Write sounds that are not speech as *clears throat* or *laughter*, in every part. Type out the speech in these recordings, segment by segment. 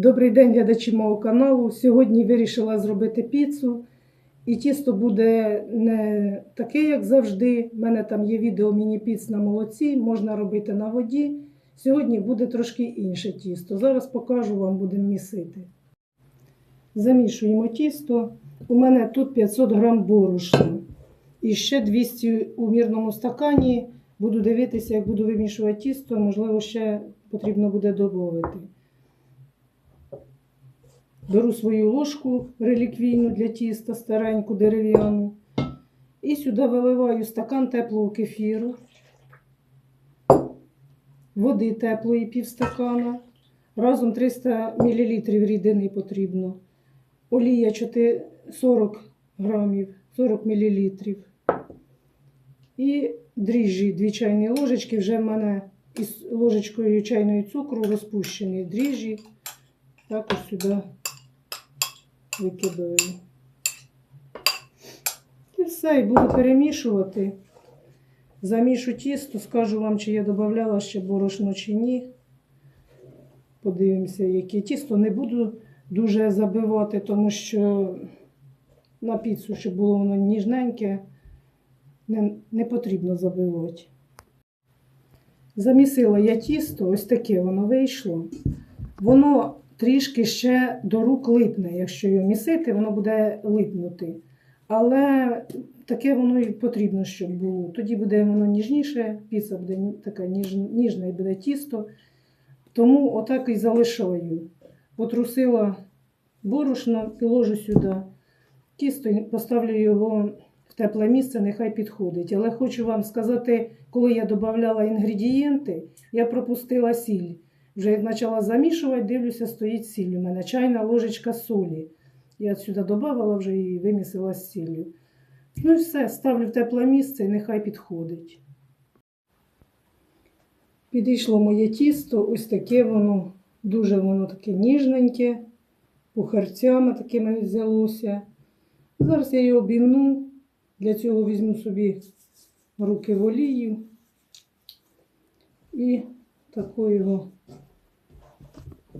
Добрий день, глядачі мого каналу. Сьогодні вирішила зробити піцу. І тісто буде не таке, як завжди. У мене там є відео міні-піц на молоці, можна робити на воді. Сьогодні буде трошки інше тісто. Зараз покажу вам, будемо місити. Замішуємо тісто. У мене тут 500 грам борошна. І ще 200 у мірному стакані. Буду дивитися, як буду вимішувати тісто, можливо, ще потрібно буде додати. Беру свою ложку реліквійну для тіста, стареньку дерев'яну. І сюди виливаю стакан теплого кефіру, води теплої півстакана. Разом 300 мл рідини потрібно. Олія 4 40 грамів, 40 мл. І дріжджі 2 чайні ложечки. Вже в мене із ложечкою чайної цукру розпущені дріжджі. Також сюди викидаю. І все, і буду перемішувати. Замішу тісто, скажу вам, чи я додавала ще борошно чи ні. Подивимося, яке тісто. Не буду дуже забивати, тому що на піцу, щоб було воно ніжненьке, не, не потрібно забивати. Замісила я тісто, ось таке воно вийшло. Воно трішки ще до рук липне. Якщо його місити, воно буде липнути. Але таке воно і потрібно, щоб було. Тоді буде воно ніжніше, піца буде така ніж, ніжна і буде тісто. Тому отак і залишаю. Потрусила борошно і ложу сюди. Тісто і поставлю його в тепле місце, нехай підходить. Але хочу вам сказати, коли я додавала інгредієнти, я пропустила сіль. Вже як почала замішувати, дивлюся, стоїть сіль. У мене чайна ложечка солі. Я сюди додавала вже і вимісила з сіллю. Ну і все, ставлю в тепле місце і нехай підходить. Підійшло моє тісто, ось таке воно, дуже воно таке ніжненьке, пухарцями такими взялося. Зараз я його обімну. Для цього візьму собі руки в олію і таку його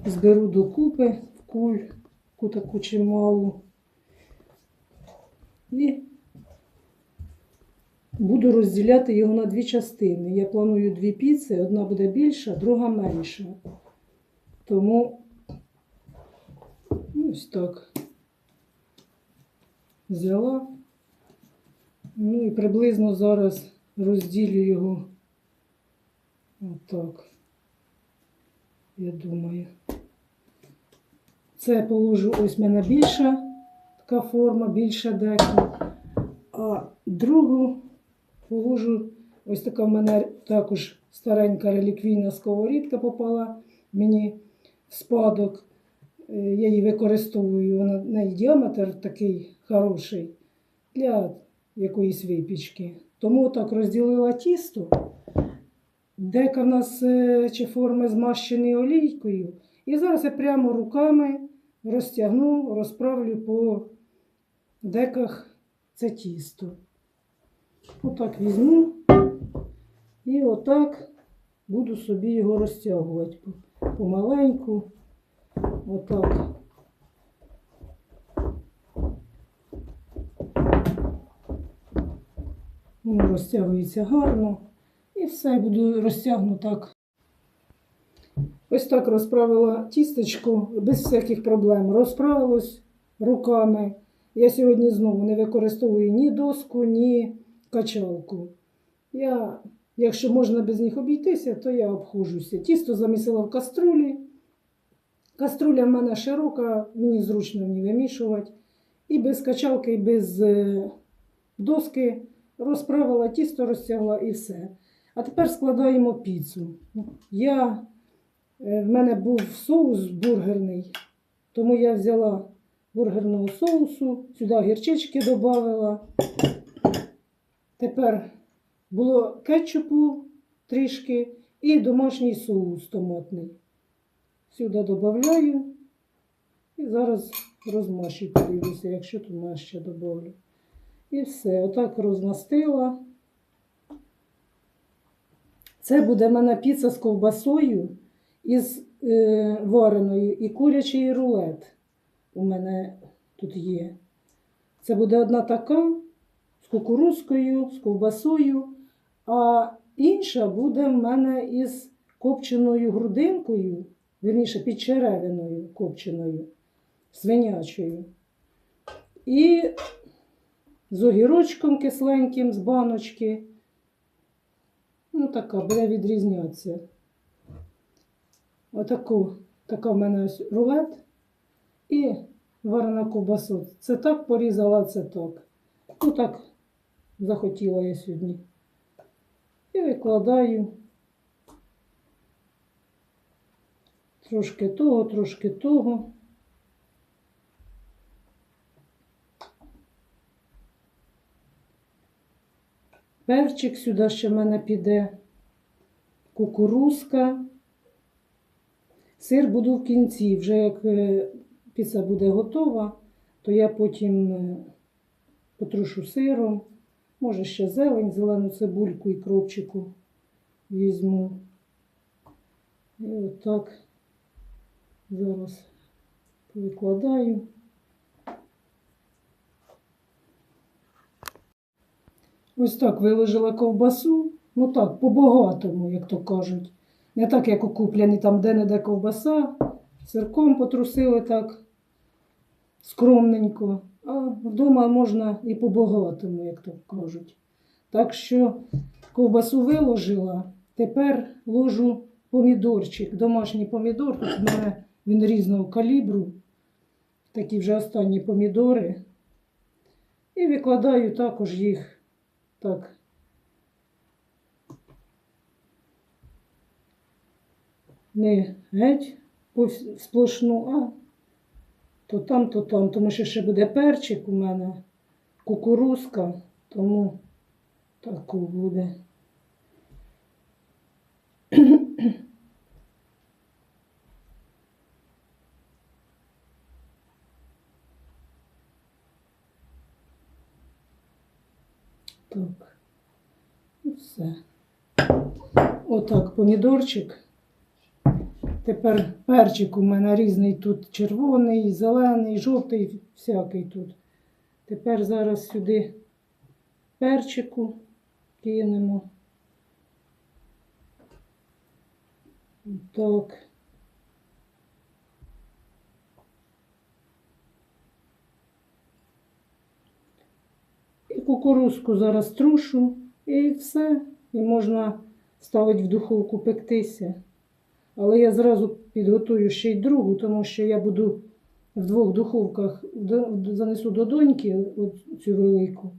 зберу докупи в кульку таку чималу. І буду розділяти його на дві частини. Я планую дві піци, одна буде більша, друга менша. Тому ось так взяла. Ну і приблизно зараз розділю його отак. Я думаю. Це положу ось в мене більша така форма, більша деко. А другу положу, ось така в мене також старенька реліквійна сковорідка попала мені в спадок. Е, Я її використовую, вона неї діаметр такий хороший для якоїсь випічки. Тому так розділила тісто. Дека в нас е, чи форми змащені олійкою. І зараз я прямо руками розтягну, розправлю по деках це тісто. Отак візьму і отак буду собі його розтягувати помаленьку. Отак. Воно розтягується гарно. Все, буду розтягну так. Ось так розправила тістечко без всяких проблем. Розправилось руками. Я сьогодні знову не використовую ні доску, ні качалку. Я, якщо можна без них обійтися, то я обходжуся. Тісто замісила в каструлі. Каструля в мене широка, мені зручно ній вимішувати. І без качалки, і без е, доски розправила тісто, розтягла і все. А тепер складаємо піцу. Я, е, в мене був соус бургерний, тому я взяла бургерного соусу, сюди гірчички додала. Тепер було кетчупу трішки і домашній соус томатний. Сюди додаю і зараз розмащу, подивлюся, якщо тут ще додавлю. І все, отак розмастила. Це буде в мене піца з ковбасою із е, вареною і курячий рулет у мене тут є. Це буде одна така з кукурузкою, з ковбасою, а інша буде в мене із копченою грудинкою, вірніше підчеревиною копченою, свинячою. І з огірочком кисленьким з баночки. Ну, така буде відрізнятися. Отаку, така в мене ось рулет і варена ковбасу. Це так порізала, це так. Ну так захотіла я сьогодні. І викладаю трошки того, трошки того. Перчик сюди ще в мене піде, кукурузка. Сир буду в кінці. Вже як е, піца буде готова, то я потім е, потрушу сиром. Може ще зелень, зелену цибульку і кропчику візьму. І отак зараз викладаю. Ось так виложила ковбасу. Ну так, по-багатому, як то кажуть. Не так, як у купляні, там де-не-де ковбаса, сирком потрусили так скромненько. А вдома можна і по-багатому, як то кажуть. Так що ковбасу виложила, тепер ложу помідорчик, домашній помідор. В мене він різного калібру. Такі вже останні помідори. І викладаю також їх так. Не геть сплошну, а то там, то там, тому що ще буде перчик у мене, кукурузка, тому таку буде. Так, все. Отак, помідорчик. Тепер перчик у мене різний тут червоний, зелений, жовтий, всякий тут. Тепер зараз сюди перчику кинемо. Так. І кукурузку зараз трушу, і все. І можна ставити в духовку пектися. Але я зразу підготую ще й другу, тому що я буду в двох духовках занесу до доньки цю велику,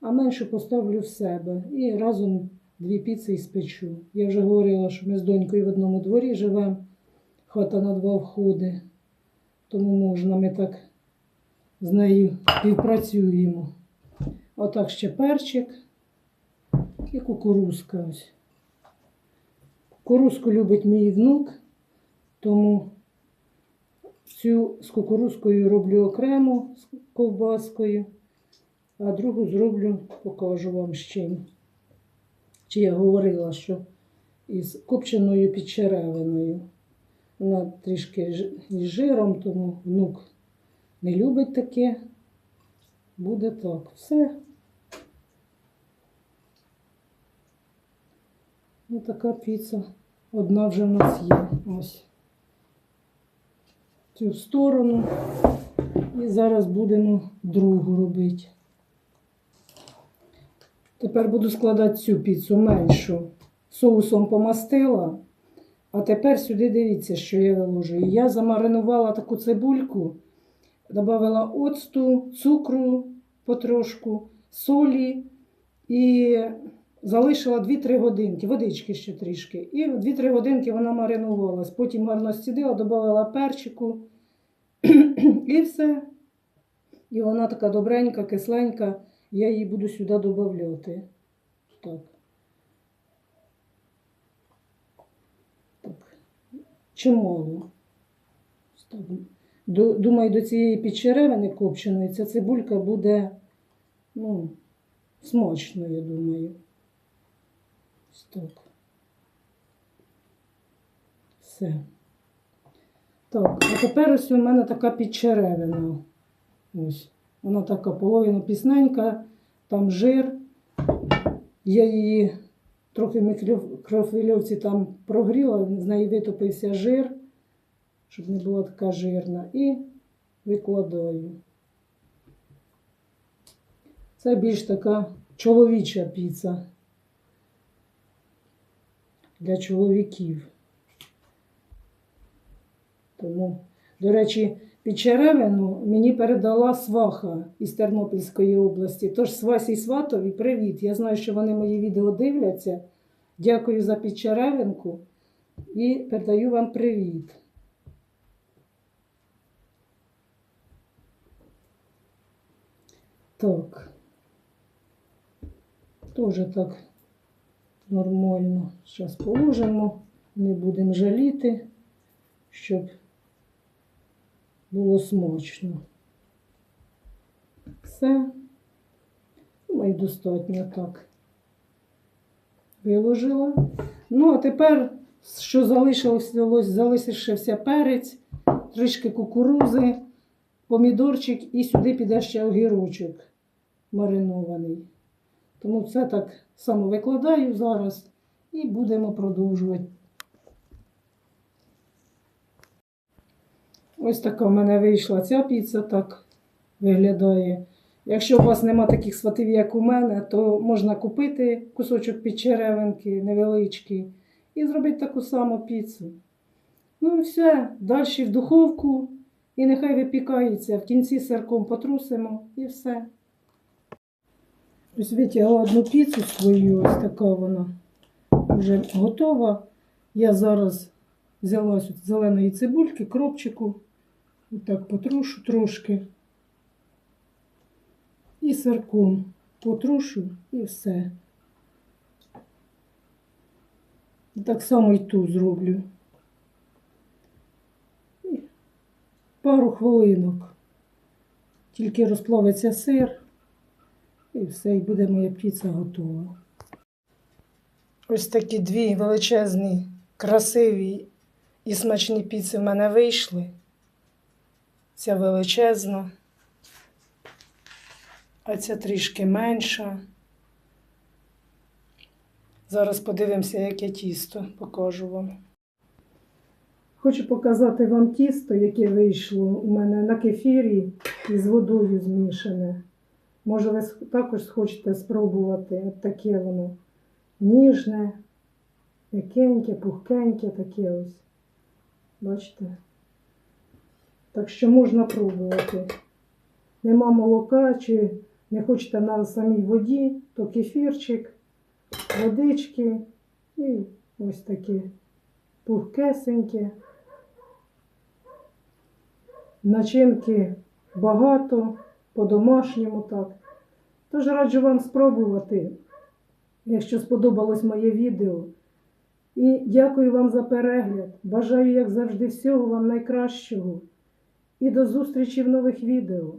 а меншу поставлю в себе. І разом дві піци і спечу. Я вже говорила, що ми з донькою в одному дворі живемо, хата на два входи, тому можна, ми так з нею співпрацюємо. Отак ще перчик і кукурузка ось. Кукурузку любить мій внук, тому цю з кукурузкою роблю окремо з ковбаскою, а другу зроблю, покажу вам з чим. Чи я говорила, що із копченою підчеревиною. Вона трішки із жиром, тому внук не любить таке. Буде так. Все. Ось така піца. Одна вже в нас є. Ось. Цю сторону. І зараз будемо другу робити. Тепер буду складати цю піцу меншу. Соусом помастила. А тепер сюди дивіться, що я виложу. Я замаринувала таку цибульку, додала оцту, цукру потрошку, солі і залишила 2-3 годинки, водички ще трішки. І 2-3 годинки вона маринувалась. Потім гарно стідила, додала перчику *clears throat* і все. І вона така добренька, кисленька. Я її буду сюди додавати. Так. Так. Чимало. Думаю, до цієї підчеревини копченої ця цибулька буде ну, смачно, я думаю. Так. Все. Так, а тепер ось у мене така підчеревина. Ось. Вона така половину пісненька, там жир. Я її трохи в мікрофільовці там прогріла, з неї витопився жир, щоб не була така жирна. І викладаю. Це більш така чоловіча піца для чоловіків. Тому, до речі, під черевину мені передала сваха із Тернопільської області. Тож Свасі Сватові, привіт! Я знаю, що вони мої відео дивляться. Дякую за підчеревинку і передаю вам привіт. Так. Тоже так нормально. Зараз положимо, не будемо жаліти, щоб було смачно. Все. Думаю, достатньо так. Виложила. Ну, а тепер, що залишилося, залишився перець, трішки кукурузи, помідорчик і сюди піде ще огірочок маринований. Тому це так само викладаю зараз і будемо продовжувати. Ось така в мене вийшла ця піца, так виглядає. Якщо у вас нема таких сватів, як у мене, то можна купити кусочок підчеревинки невеличкий і зробити таку саму піцу. Ну і все, далі в духовку і нехай випікається. В кінці сирком потрусимо і все. Ось витягла одну піцу свою, ось така вона вже готова. Я зараз взяла зеленої цибульки, кропчику, отак потрушу трошки. І сирком потрушу і все. Так само і ту зроблю. І пару хвилинок. Тільки розплавиться сир. І все, і буде моя піца готова. Ось такі дві величезні, красиві і смачні піци в мене вийшли. Ця величезна, а ця трішки менша. Зараз подивимося, яке тісто покажу вам. Хочу показати вам тісто, яке вийшло у мене на кефірі із водою змішане. Може, ви також схочете спробувати. От таке воно ніжне, м'якеньке, пухкеньке, таке ось. Бачите? Так що можна пробувати. Нема молока, чи не хочете на самій воді, то кефірчик, водички і ось таке пухкесеньке. Начинки багато, по-домашньому так. Тож раджу вам спробувати, якщо сподобалось моє відео. І дякую вам за перегляд. Бажаю, як завжди, всього вам найкращого. І до зустрічі в нових відео.